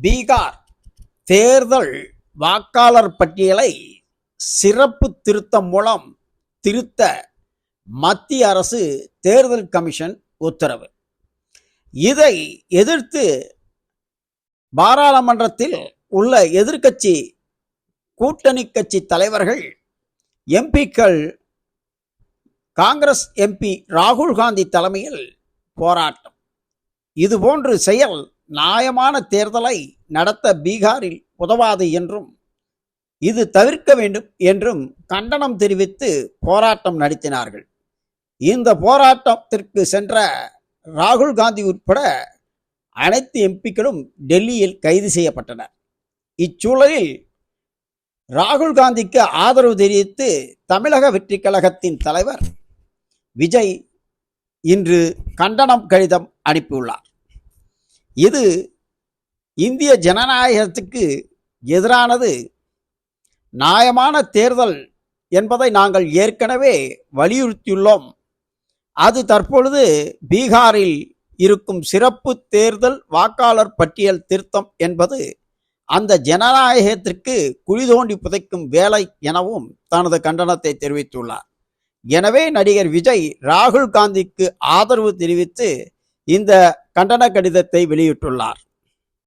பீகார் தேர்தல் வாக்காளர் பட்டியலை சிறப்பு திருத்தம் மூலம் திருத்த மத்திய அரசு தேர்தல் கமிஷன் உத்தரவு. இதை எதிர்த்து பாராளுமன்றத்தில் உள்ள எதிர்க்கட்சி கூட்டணி கட்சி தலைவர்கள் எம்பிக்கள் காங்கிரஸ் எம்பி ராகுல் காந்தி தலைமையில் போராட்டம். இதுபோன்று செயல் நியாயமான தேர்தலை நடத்த பீகாரில் உதவாது என்றும் இது தவிர்க்க வேண்டும் என்றும் கண்டனம் தெரிவித்து போராட்டம் நடத்தினார்கள். இந்த போராட்டத்திற்கு சென்ற ராகுல் காந்தி உட்பட அனைத்து எம்பிக்களும் டெல்லியில் கைது செய்யப்பட்டனர். இச்சூழலில் ராகுல் காந்திக்கு ஆதரவு தெரிவித்து தமிழக வெற்றி கழகத்தின் தலைவர் விஜய் இன்று கண்டனம் கடிதம் அனுப்பியுள்ளார். இது இந்திய ஜனநாயகத்துக்கு எதிரானது நியாயமான தேர்தல் என்பதை நாங்கள் ஏற்கனவே வலியுறுத்தியுள்ளோம். அது தற்பொழுது பீகாரில் இருக்கும் சிறப்பு தேர்தல் வாக்காளர் பட்டியல் திருத்தம் என்பது அந்த ஜனநாயகத்திற்கு குழி தோண்டி புதைக்கும் வேலை எனவும் தனது கண்டனத்தை தெரிவித்துள்ளார். எனவே நடிகர் விஜய் ராகுல் காந்திக்கு ஆதரவு தெரிவித்து இந்த கண்டன கடிதத்தை வெளியிட்டுள்ளார்.